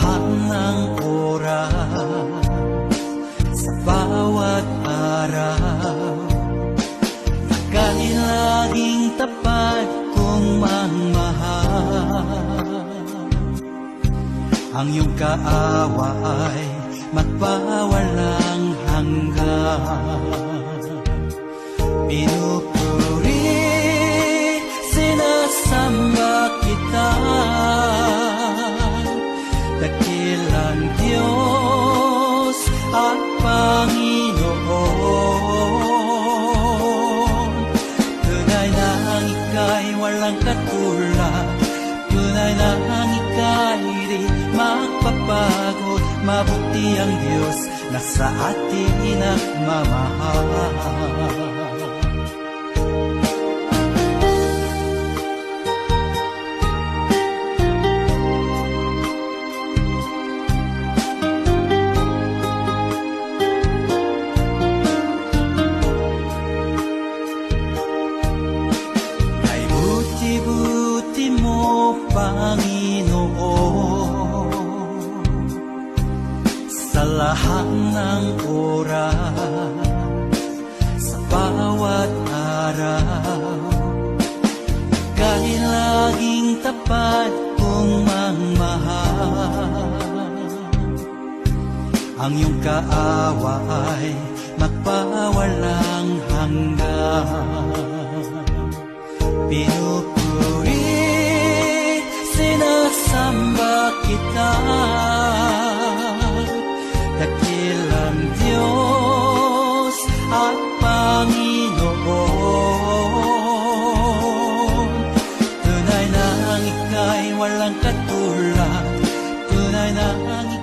ng oras Sa bawat araw. Kahit laging tapat kong mangmahal Ang iyong kaawa ay magpawalang hanggan. Pinupuri, walang katulad Tunay na ang ika'y di magpapagod. Mabuti ang Diyos na sa atin nagmamahal Panginoon. Sa lahat ng oras Sa bawat araw Kahit laging tapat kong mangmahal Ang iyong kaawa ay magpawalang hanggan. Pinupuri, Panginoon Tunay na ang ika'y walang katulad. Tunay na ang ika'y